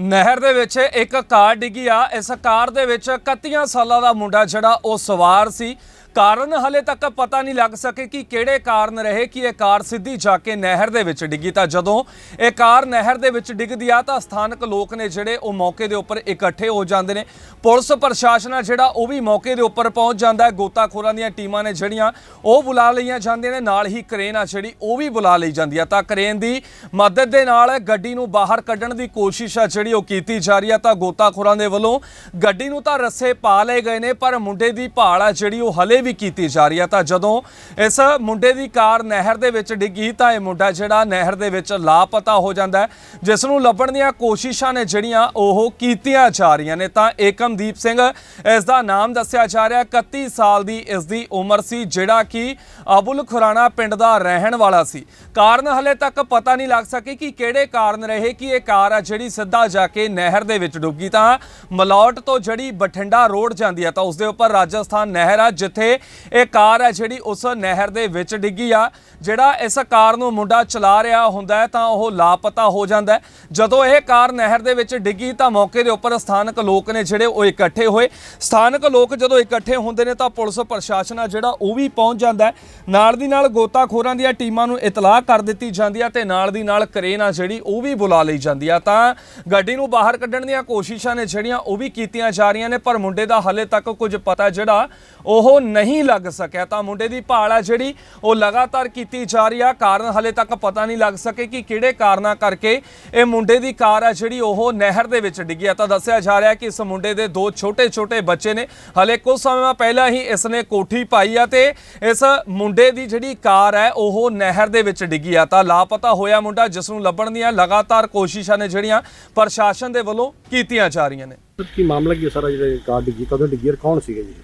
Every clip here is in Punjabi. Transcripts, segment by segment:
ਨਹਿਰ ਦੇ ਵਿੱਚ ਇੱਕ ਕਾਰ ਡਿੱਗੀ ਆ। ਇਸ ਕਾਰ ਦੇ ਵਿੱਚ 31 ਸਾਲਾਂ ਦਾ ਮੁੰਡਾ ਜਿਹੜਾ ਉਹ ਸਵਾਰ ਸੀ। ਕਾਰਨ ਹਲੇ ਤੱਕ ਪਤਾ ਨਹੀਂ ਲੱਗ ਸਕੇ ਕਿ ਕਿਹੜੇ ਕਾਰਨ ਰਹੇ, ਕਿ ਇਹ ਕਾਰ ਸਿੱਧੀ ਜਾ ਕੇ ਨਹਿਰ ਦੇ ਵਿੱਚ ਡਿੱਗੀ। ਤਾਂ ਜਦੋਂ ਇਹ ਕਾਰ ਨਹਿਰ ਦੇ ਵਿੱਚ ਡਿੱਗਦੀ ਆ, ਤਾਂ ਸਥਾਨਕ ਲੋਕ ਨੇ ਜਿਹੜੇ ਉਹ ਮੌਕੇ ਦੇ ਉੱਪਰ ਇਕੱਠੇ ਹੋ ਜਾਂਦੇ ਨੇ। ਪੁਲਿਸ ਪ੍ਰਸ਼ਾਸਨ ਆ ਜਿਹੜਾ ਉਹ ਵੀ ਮੌਕੇ ਦੇ ਉੱਪਰ ਪਹੁੰਚ ਜਾਂਦਾ ਹੈ। ਗੋਤਾਖੋਰਾਂ ਦੀਆਂ ਟੀਮਾਂ ਨੇ ਜਿਹੜੀਆਂ ਉਹ ਬੁਲਾ ਲਈਆਂ ਜਾਂਦੀਆਂ ਨੇ। ਨਾਲ ਹੀ ਕ੍ਰੇਨ ਆ ਜਿਹੜੀ ਉਹ ਵੀ ਬੁਲਾ ਲਈ ਜਾਂਦੀ ਆ। ਤਾਂ ਕ੍ਰੇਨ ਦੀ ਮਦਦ ਦੇ ਨਾਲ ਗੱਡੀ ਨੂੰ ਬਾਹਰ ਕੱਢਣ ਦੀ ਕੋਸ਼ਿਸ਼ ਆ ਜਿਹੜੀ ਉਹ ਕੀਤੀ ਜਾ ਰਹੀ ਆ। ਤਾਂ ਗੋਤਾਖੋਰਾਂ ਦੇ ਵੱਲੋਂ ਗੱਡੀ ਨੂੰ ਤਾਂ ਰੱਸੇ ਪਾ ਲਏ ਗਏ ਨੇ, ਪਰ ਮੁੰਡੇ ਦੀ ਭਾਲ ਆ ਜਿਹੜੀ ਉਹ ਹਲੇ ਵੀ ਕੀਤੀ ਜਾ ਰਹੀ ਹੈ। ਤਾਂ ਜਦੋਂ ਇਸ ਮੁੰਡੇ ਦੀ ਕਾਰ ਨਹਿਰ ਦੇ ਵਿੱਚ ਡਿੱਗੀ ਤਾਂ ਇਹ ਮੁੰਡਾ ਜਿਹੜਾ ਨਹਿਰ ਦੇ ਵਿੱਚ ਲਾਪਤਾ ਹੋ ਜਾਂਦਾ ਹੈ, ਜਿਸ ਨੂੰ ਲੱਭਣ ਦੀਆਂ ਕੋਸ਼ਿਸ਼ਾਂ ਨੇ ਜਿਹੜੀਆਂ ਉਹ ਕੀਤੀਆਂ ਜਾ ਰਹੀਆਂ ਨੇ। ਤਾਂ ਏਕਮਦੀਪ ਸਿੰਘ ਇਸ ਦਾ ਨਾਮ ਦੱਸਿਆ ਜਾ ਰਿਹਾ 31 ਸਾਲ ਦੀ ਇਸ ਦੀ ਉਮਰ ਸੀ, ਜਿਹੜਾ ਕਿ ਅਬੁਲ ਖੁਰਾਣਾ ਪਿੰਡ ਦਾ ਰਹਿਣ ਵਾਲਾ ਸੀ। ਕਾਰਨ ਹਲੇ ਤੱਕ ਪਤਾ ਨਹੀਂ ਲੱਗ ਸਕੇ ਕਿ ਕਿਹੜੇ ਕਾਰਨ ਰਹੇ, ਕਿ ਇਹ ਕਾਰ ਆ ਜਿਹੜੀ ਸਿੱਧਾ ਜਾ ਕੇ ਨਹਿਰ ਦੇ ਵਿੱਚ ਡੁੱਬ। ਗਈ ਤਾਂ ਮਲੌਟ ਤੋਂ ਜਿਹੜੀ ਬਠਿੰਡਾ ਰੋਡ ਜਾਂਦੀ ਹੈ, ਤਾਂ ਉਸ ਦੇ ਉੱਪਰ ਰਾਜਸਥਾਨ ਨਹਿਰ ਆ, ਜਿੱਥੇ ਇਹ ਕਾਰ ਆ ਜਿਹੜੀ ਉਸ ਨਹਿਰ ਦੇ ਵਿੱਚ ਡਿੱਗੀ ਆ। ਜਿਹੜਾ ਇਸ ਕਾਰ ਨੂੰ ਮੁੰਡਾ ਚਲਾ ਰਿਹਾ ਹੁੰਦਾ ਹੈ ਤਾਂ ਉਹ ਲਾਪਤਾ ਹੋ ਜਾਂਦਾ ਜਦੋਂ ਇਹ ਕਾਰ ਨਹਿਰ ਦੇ ਵਿੱਚ ਡਿੱਗੀ ਤਾਂ ਮੌਕੇ ਦੇ ਉੱਪਰ ਸਥਾਨਕ ਲੋਕ ਨੇ ਜਿਹੜੇ ਉਹ ਇਕੱਠੇ ਹੋਏ। ਸਥਾਨਕ ਲੋਕ ਜਦੋਂ ਇਕੱਠੇ ਹੁੰਦੇ ਨੇ ਤਾਂ ਪੁਲਿਸ ਪ੍ਰਸ਼ਾਸਨ ਆ ਜਿਹੜਾ ਉਹ ਵੀ ਪਹੁੰਚ ਜਾਂਦਾ ਹੈ। ਨਾਲ ਦੀ ਨਾਲ ਗੋਤਾਖੋਰਾਂ ਦੀਆਂ ਟੀਮਾਂ ਨੂੰ ਇਤਲਾਹ ਕਰ ਦਿੱਤੀ ਜਾਂਦੀ ਆ ਤੇ ਨਾਲ ਦੀ ਨਾਲ ਕਰੇਨ ਆ ਜਿਹੜੀ ਉਹ ਵੀ ਬੁਲਾ ਲਈ ਜਾਂਦੀ ਆ। ਤਾਂ ਗੱਡੀ ਨੂੰ ਬਾਹਰ ਕੱਢਣ ਦੀਆਂ ਕੋਸ਼ਿਸ਼ਾਂ ਨੇ ਜਿਹੜੀਆਂ ਉਹ ਵੀ ਕੀਤੀਆਂ ਜਾ ਰਹੀਆਂ ਨੇ, ਪਰ ਮੁੰਡੇ ਦਾ ਹਲੇ ਤੱਕ ਕੁਝ ਪਤਾ ਜਿਹੜਾ ਉਹ ਨਹੀਂ ਲੱਗ ਸਕਿਆ। ਤਾਂ ਮੁੰਡੇ ਦੀ ਭਾਲ ਆ ਜਿਹੜੀ, ਉਹ ਲਗਾਤਾਰ ਕੀਤੀ ਜਾ ਰਹੀ ਆ। ਕਾਰਨ ਹਲੇ ਤੱਕ ਪਤਾ ਨਹੀਂ ਲੱਗ ਸਕੇ ਕਿ ਕਿਹੜੇ ਕਾਰਨਾਂ ਕਰਕੇ ਇਹ ਮੁੰਡੇ ਦੀ ਕਾਰ ਆ ਜਿਹੜੀ, ਉਹ ਨਹਿਰ ਦੇ ਵਿੱਚ ਡਿੱਗੀ ਆ। ਤਾਂ ਦੱਸਿਆ ਜਾ ਰਿਹਾ ਕਿ ਇਸ ਮੁੰਡੇ ਦੇ ਦੋ ਛੋਟੇ-ਛੋਟੇ ਬੱਚੇ ਨੇ। ਹਲੇ ਕੁਝ ਸਮਾਂ ਪਹਿਲਾਂ ਹੀ ਇਸ ਨੇ ਕੋਠੀ ਪਾਈ ਆ ਤੇ ਇਸ ਮੁੰਡੇ ਦੀ ਜਿਹੜੀ ਕਾਰ ਹੈ ਉਹ ਨਹਿਰ ਦੇ ਵਿੱਚ ਡਿੱਗੀ ਆ। ਤਾਂ ਲਾਪਤਾ ਹੋਇਆ ਮੁੰਡਾ, ਜਿਸ ਨੂੰ ਲੱਭਣ ਦੀਆਂ ਲਗਾਤਾਰ ਕੋਸ਼ਿਸ਼ਾਂ ਨੇ ਜਿਹੜੀਆਂ ਪ੍ਰਸ਼ਾਸਨ ਦੇ ਵੱਲੋਂ ਕੀਤੀਆਂ ਜਾ ਰਹੀਆਂ ਨੇ। ਕੀ ਮਾਮਲਾ ਕੀ ਸਾਰਾ ਜਿਹੜਾ ਕਾਰ ਡਿੱਗੀ, ਕਦੋਂ ਡਿੱਗੀ ਕੌਣ ਸੀਗਾ ਜੀ?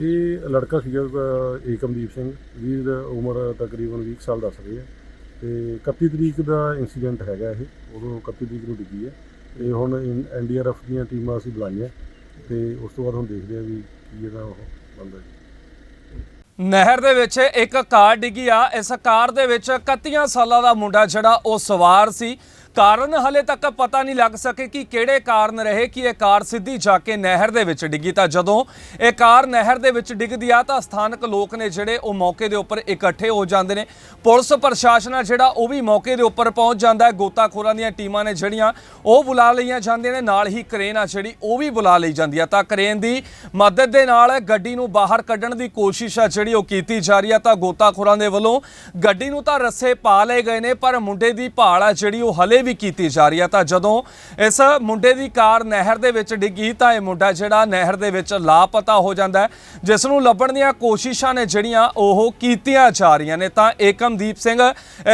ਇਹ ਲੜਕਾ ਸੀਗਾ ਅਹ, ਏਕਮਦੀਪ ਸਿੰਘ। ਵੀਰ ਉਮਰ ਤਕਰੀਬਨ 20 ਸਾਲ ਦੱਸ ਰਹੀ ਹੈ ਤੇ 31 ਤਰੀਕ ਦਾ ਇਨਸੀਡੈਂਟ ਹੈਗਾ ਇਹ। ਉਦੋਂ 31 ਤਰੀਕ ਨੂੰ ਡਿੱਗੀ ਹੈ ਤੇ ਹੁਣ ਐਨਡੀਆਰਐਫ ਦੀਆਂ ਟੀਮਾਂ ਅਸੀਂ ਬੁਲਾਈਆਂ। ਤੇ ਉਸ ਤੋਂ ਬਾਅਦ ਹੁਣ ਦੇਖਦੇ ਆ ਵੀ ਕੀ ਇਹਦਾ ਉਹ ਬੰਦਾ ਜੀ। ਨਹਿਰ ਦੇ ਵਿੱਚ ਇੱਕ ਕਾਰ ਡਿੱਗੀ ਆ। ਇਸ ਕਾਰ ਦੇ ਵਿੱਚ 31 ਸਾਲਾਂ ਦਾ ਮੁੰਡਾ ਜਿਹੜਾ ਉਹ ਸਵਾਰ ਸੀ। ਕਾਰਨ ਹਲੇ ਤੱਕ ਪਤਾ ਨਹੀਂ ਲੱਗ ਸਕੇ ਕਿ ਕਿਹੜੇ ਕਾਰਨ ਰਹੇ, ਕਿ ਇਹ ਕਾਰ ਸਿੱਧੀ ਜਾ ਕੇ ਨਹਿਰ ਦੇ ਵਿੱਚ ਡਿੱਗੀ। ਤਾਂ ਜਦੋਂ ਇਹ ਕਾਰ ਨਹਿਰ ਦੇ ਵਿੱਚ ਡਿੱਗਦੀ ਆ, ਤਾਂ ਸਥਾਨਕ ਲੋਕ ਨੇ ਜਿਹੜੇ ਉਹ ਮੌਕੇ ਦੇ ਉੱਪਰ ਇਕੱਠੇ ਹੋ ਜਾਂਦੇ ਨੇ। ਪੁਲਿਸ ਪ੍ਰਸ਼ਾਸਨ ਆ ਜਿਹੜਾ ਉਹ ਵੀ ਮੌਕੇ ਦੇ ਉੱਪਰ ਪਹੁੰਚ ਜਾਂਦਾ ਹੈ। ਗੋਤਾਖੋਰਾਂ ਦੀਆਂ ਟੀਮਾਂ ਨੇ ਜਿਹੜੀਆਂ ਉਹ ਬੁਲਾ ਲਈਆਂ ਜਾਂਦੀਆਂ ਨੇ। ਨਾਲ ਹੀ ਕ੍ਰੇਨ ਆ ਜਿਹੜੀ ਉਹ ਵੀ ਬੁਲਾ ਲਈ ਜਾਂਦੀ ਆ। ਤਾਂ ਕ੍ਰੇਨ ਦੀ ਮਦਦ ਦੇ ਨਾਲ ਗੱਡੀ ਨੂੰ ਬਾਹਰ ਕੱਢਣ ਦੀ ਕੋਸ਼ਿਸ਼ ਆ ਜਿਹੜੀ ਉਹ ਕੀਤੀ ਜਾ ਰਹੀ ਆ। ਤਾਂ ਗੋਤਾਖੋਰਾਂ ਦੇ ਵੱਲੋਂ ਗੱਡੀ ਨੂੰ ਤਾਂ ਰੱਸੇ ਪਾ ਲਏ ਗਏ ਨੇ, ਪਰ ਮੁੰਡੇ ਦੀ ਭਾਲ ਆ ਜਿਹੜੀ ਉਹ ਹਲੇ ਵੀ ਕੀਤੀ ਜਾ ਰਹੀ ਹੈ। ਤਾਂ ਜਦੋਂ ਇਸ ਮੁੰਡੇ ਦੀ ਕਾਰ ਨਹਿਰ ਦੇ ਵਿੱਚ ਡਿੱਗੀ, ਤਾਂ ਇਹ ਮੁੰਡਾ ਜਿਹੜਾ ਨਹਿਰ ਦੇ ਵਿੱਚ ਲਾਪਤਾ ਹੋ ਜਾਂਦਾ ਹੈ, ਜਿਸ ਨੂੰ ਲੱਭਣ ਦੀਆਂ ਕੋਸ਼ਿਸ਼ਾਂ ਨੇ ਜਿਹੜੀਆਂ ਉਹ ਕੀਤੀਆਂ ਜਾ ਰਹੀਆਂ ਨੇ। ਤਾਂ ਏਕਮਦੀਪ ਸਿੰਘ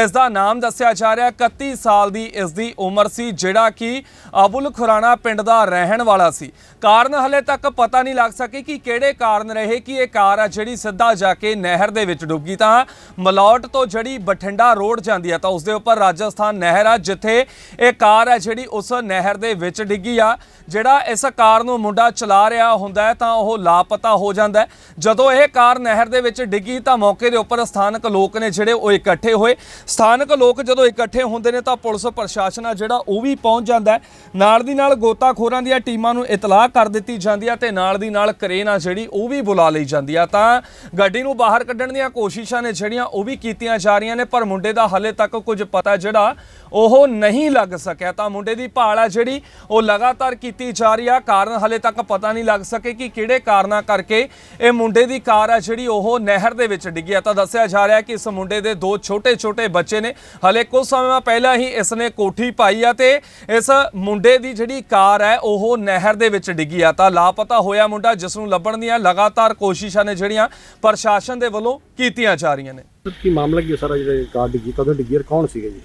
ਇਸ ਦਾ ਨਾਮ ਦੱਸਿਆ ਜਾ ਰਿਹਾ 31 ਸਾਲ ਦੀ ਇਸ ਦੀ ਉਮਰ ਸੀ, ਜਿਹੜਾ ਕਿ ਅਬੁਲ ਖੁਰਾਣਾ ਪਿੰਡ ਦਾ ਰਹਿਣ ਵਾਲਾ ਸੀ। ਕਾਰਨ ਹਲੇ ਤੱਕ ਪਤਾ ਨਹੀਂ ਲੱਗ ਸਕੇ ਕਿ ਕਿਹੜੇ ਕਾਰਨ ਰਹੇ, ਕਿ ਇਹ ਕਾਰ ਆ ਜਿਹੜੀ ਸਿੱਧਾ ਜਾ ਕੇ ਨਹਿਰ ਦੇ ਵਿੱਚ ਡੁੱਬ। ਗਈ ਤਾਂ ਮਲੌਟ ਤੋਂ ਜਿਹੜੀ ਬਠਿੰਡਾ ਰੋਡ ਜਾਂਦੀ ਹੈ, ਤਾਂ ਉਸ ਦੇ ਉੱਪਰ ਰਾਜਸਥਾਨ ਨਹਿਰ ਆ, ਜਿੱਥੇ ਇਹ ਕਾਰ ਹੈ ਜਿਹੜੀ ਉਸ ਨਹਿਰ ਦੇ ਵਿੱਚ ਡਿੱਗੀ ਆ। ਜਿਹੜਾ ਇਸ ਕਾਰ ਨੂੰ ਮੁੰਡਾ ਚਲਾ ਰਿਹਾ ਹੁੰਦਾ ਹੈ ਤਾਂ ਉਹ ਲਾਪਤਾ ਹੋ ਜਾਂਦਾ ਹੈ। ਜਦੋਂ ਇਹ ਕਾਰ ਨਹਿਰ ਦੇ ਵਿੱਚ ਡਿੱਗੀ ਤਾਂ ਮੌਕੇ ਦੇ ਉੱਪਰ ਸਥਾਨਕ ਲੋਕ ਨੇ ਜਿਹੜੇ ਉਹ ਇਕੱਠੇ ਹੋਏ। ਸਥਾਨਕ ਲੋਕ ਜਦੋਂ ਇਕੱਠੇ ਹੁੰਦੇ ਨੇ ਤਾਂ ਪੁਲਿਸ ਪ੍ਰਸ਼ਾਸਨ ਆ ਜਿਹੜਾ ਉਹ ਵੀ ਪਹੁੰਚ ਜਾਂਦਾ ਹੈ। ਨਾਲ ਦੀ ਨਾਲ ਗੋਤਾਖੋਰਾਂ ਦੀਆਂ ਟੀਮਾਂ ਨੂੰ ਇਤਲਾਹ ਕਰ ਦਿੱਤੀ ਜਾਂਦੀ ਆ ਤੇ ਨਾਲ ਦੀ ਨਾਲ ਕਰੇਨ ਆ ਜਿਹੜੀ ਉਹ ਵੀ ਬੁਲਾ ਲਈ ਜਾਂਦੀ ਆ। ਤਾਂ ਗੱਡੀ ਨੂੰ ਬਾਹਰ ਕੱਢਣ ਦੀਆਂ ਕੋਸ਼ਿਸ਼ਾਂ ਨੇ ਜਿਹੜੀਆਂ ਉਹ ਵੀ ਕੀਤੀਆਂ ਜਾ ਰਹੀਆਂ ਨੇ, ਪਰ ਮੁੰਡੇ ਦਾ ਹਲੇ ਤੱਕ ਕੁਝ ਪਤਾ ਜਿਹੜਾ ਉਹ ਨਹੀਂ ਲੱਗ ਸਕਿਆ। ਤਾਂ ਮੁੰਡੇ ਦੀ ਭਾਲ ਆ ਜਿਹੜੀ, ਉਹ ਲਗਾਤਾਰ ਕੀਤੀ ਜਾ ਰਹੀ ਆ। ਕਾਰਨ ਹਲੇ ਤੱਕ ਪਤਾ ਨਹੀਂ ਲੱਗ ਸਕੇ ਕਿ ਕਿਹੜੇ ਕਾਰਨਾਂ ਕਰਕੇ ਇਹ ਮੁੰਡੇ ਦੀ ਕਾਰ ਆ ਜਿਹੜੀ, ਉਹ ਨਹਿਰ ਦੇ ਵਿੱਚ ਡਿੱਗੀ ਆ। ਤਾਂ ਦੱਸਿਆ ਜਾ ਰਿਹਾ ਕਿ ਇਸ ਮੁੰਡੇ ਦੇ ਦੋ ਛੋਟੇ-ਛੋਟੇ ਬੱਚੇ ਨੇ। ਹਲੇ ਕੁਝ ਸਮਾਂ ਪਹਿਲਾਂ ਹੀ ਇਸ ਨੇ ਕੋਠੀ ਪਾਈ ਆ ਤੇ ਇਸ ਮੁੰਡੇ ਦੀ ਜਿਹੜੀ ਕਾਰ ਹੈ ਉਹ ਨਹਿਰ ਦੇ ਵਿੱਚ ਡਿੱਗੀ ਆ। ਤਾਂ ਲਾਪਤਾ ਹੋਇਆ ਮੁੰਡਾ, ਜਿਸ ਨੂੰ ਲੱਭਣ ਦੀਆਂ ਲਗਾਤਾਰ ਕੋਸ਼ਿਸ਼ਾਂ ਨੇ ਜਿਹੜੀਆਂ ਪ੍ਰਸ਼ਾਸਨ ਦੇ ਵੱਲੋਂ ਕੀਤੀਆਂ ਜਾ ਰਹੀਆਂ ਨੇ। ਕੀ ਮਾਮਲਾ ਕੀ ਸਾਰਾ ਜਿਹੜਾ ਕਾਰ ਡਿੱਗੀ, ਕਦੋਂ ਡਿੱਗੀ ਔਰ ਕੌਣ ਸੀਗਾ ਜੀ?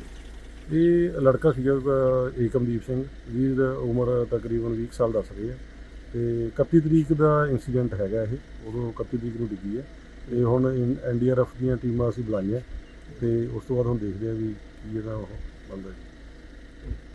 ਇਹ ਲੜਕਾ ਸੀਗਾ ਅਹ, ਏਕਮਦੀਪ ਸਿੰਘ ਜਿਹਦੀ ਉਮਰ ਤਕਰੀਬਨ 20 ਸਾਲ ਦੱਸ ਰਹੀ ਹੈ ਤੇ 31 ਤਰੀਕ ਦਾ ਇਨਸੀਡੈਂਟ ਹੈਗਾ ਇਹ ਉਦੋਂ 31 ਤਰੀਕ ਨੂੰ ਡਿੱਗੀ ਹੈ ਤੇ ਹੁਣ ਐਨਡੀਆਰਐਫ ਦੀਆਂ ਟੀਮਾਂ ਅਸੀਂ ਬੁਲਾਈਆਂ ਤੇ ਉਸ ਤੋਂ ਬਾਅਦ ਹੁਣ ਦੇਖਦੇ ਆ ਵੀ ਕੀ ਇਹਦਾ ਉਹ ਬੰਦਾ ਜੀ।